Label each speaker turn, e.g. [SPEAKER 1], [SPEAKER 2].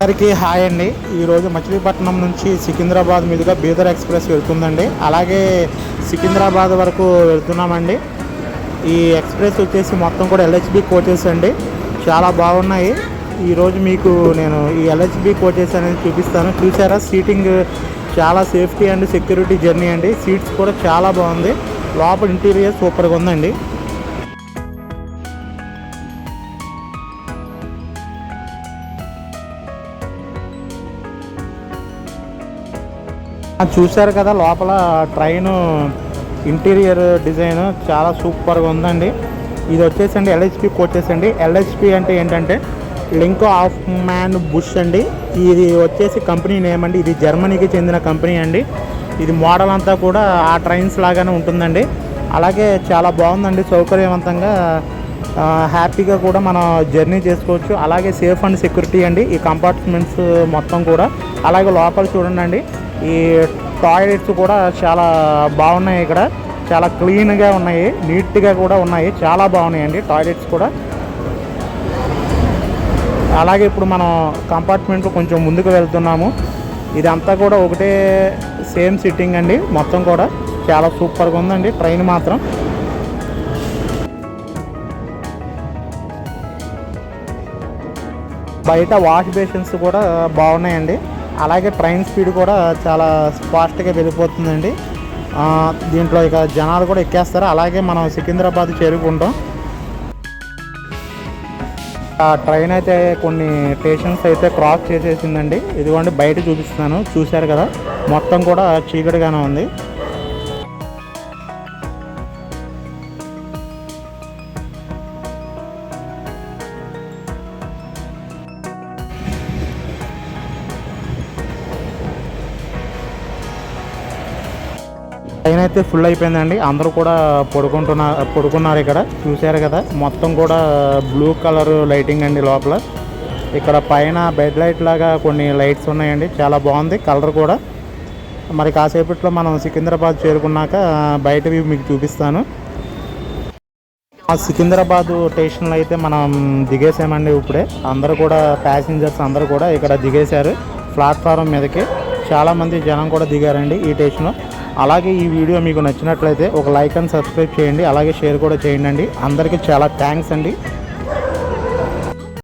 [SPEAKER 1] అందరికీ హాయ్ అండి. ఈరోజు మచిలీపట్నం నుంచి సికింద్రాబాద్ మీదుగా బీదర్ ఎక్స్ప్రెస్ వెళ్తుందండి. అలాగే సికింద్రాబాద్ వరకు వెళ్తున్నామండి. ఈ ఎక్స్ప్రెస్ వచ్చేసి మొత్తం కూడా ఎల్హెచ్బి కోచెస్ అండి. చాలా బాగున్నాయి. ఈరోజు మీకు నేను ఈ ఎల్హెచ్బి కోచెస్ అనేది చూపిస్తాను. చూసారా? సీటింగ్ చాలా సేఫ్టీ అండ్ సెక్యూరిటీ జర్నీ అండి. సీట్స్ కూడా చాలా బాగుంది. లోపల ఇంటీరియర్ సూపర్గా ఉందండి. చూశారు కదా లోపల ట్రైన్ ఇంటీరియర్ డిజైన్ చాలా సూపర్గా ఉందండి. ఇది వచ్చేసండి ఎల్హెచ్పి కోచెస్ అండి ఎల్హెచ్పి అంటే ఏంటంటే లింక్ ఆఫ్ మ్యాన్ బుష్ అండి. ఇది వచ్చేసి కంపెనీ నేమ్ అండి. ఇది జర్మనీకి చెందిన కంపెనీ అండి. ఇది మోడల్ అంతా కూడా ఆ ట్రైన్స్ లాగానే ఉంటుందండి. అలాగే చాలా బాగుందండి సౌకర్యవంతంగా హ్యాపీగా కూడా మనం జర్నీ చేసుకోవచ్చు. అలాగే సేఫ్ అండ్ సెక్యూరిటీ అండి ఈ కంపార్ట్మెంట్స్ మొత్తం కూడా. అలాగే లోపల చూడండి అండి ఈ టాయిలెట్స్ కూడా చాలా బాగున్నాయి ఇక్కడ. చాలా క్లీన్గా ఉన్నాయి. నీట్గా కూడా ఉన్నాయి. చాలా బాగున్నాయండి టాయిలెట్స్ కూడా. అలాగే ఇప్పుడు మనం కంపార్ట్మెంట్లో కొంచెం ముందుకు వెళ్తున్నాము. ఇదంతా కూడా ఒకటే సేమ్ సిట్టింగ్ అండి. మొత్తం కూడా చాలా సూపర్గా ఉందండి. ట్రైన్ మాత్రం. బయట వాష్ బేసిన్స్ కూడా బాగున్నాయండి. అలాగే ట్రైన్ స్పీడ్ కూడా చాలా ఫాస్ట్గా వెళ్ళిపోతుందండి. దీంట్లో ఇక జనాలు కూడా ఎక్కేస్తారు. అలాగే మనం సికింద్రాబాద్ చేరుకుంటాం. ఆ ట్రైన్ అయితే కొన్ని స్టేషన్స్ అయితే క్రాస్ చేసేసిందండి. ఇదిగోండి బయట చూపిస్తున్నాను. చూశారు కదా? మొత్తం కూడా చీకటిగానే ఉంది. ట్రైన్ అయితే ఫుల్ అయిపోయిందండి. అందరూ కూడా పడుకుంటున్నారు పడుకున్నారు ఇక్కడ. చూశారు కదా మొత్తం కూడా బ్లూ కలర్ లైటింగ్ అండి లోపల. ఇక్కడ పైన బెడ్ లైట్ లాగా కొన్ని లైట్స్ ఉన్నాయండి. చాలా బాగుంది కలర్ కూడా. మరి కాసేపట్లో మనం సికింద్రాబాద్ చేరుకున్నాక బయట మీకు చూపిస్తాను. ఆ సికింద్రాబాద్ స్టేషన్లో అయితే మనం దిగేసామండి ఇప్పుడే. అందరూ కూడా ప్యాసింజర్స్ అందరూ కూడా ఇక్కడ దిగేశారు. ప్లాట్ఫారం మీదకి. చాలామంది జనం కూడా దిగారండి ఈ స్టేషన్లో అలాగే ఈ వీడియో మీకు నచ్చినట్లయితే ఒక లైక్ అండ్ సబ్స్క్రైబ్ చేయండి అలాగే షేర్ కూడా చేయండి అందరికీ చాలా థ్యాంక్స్ అండి.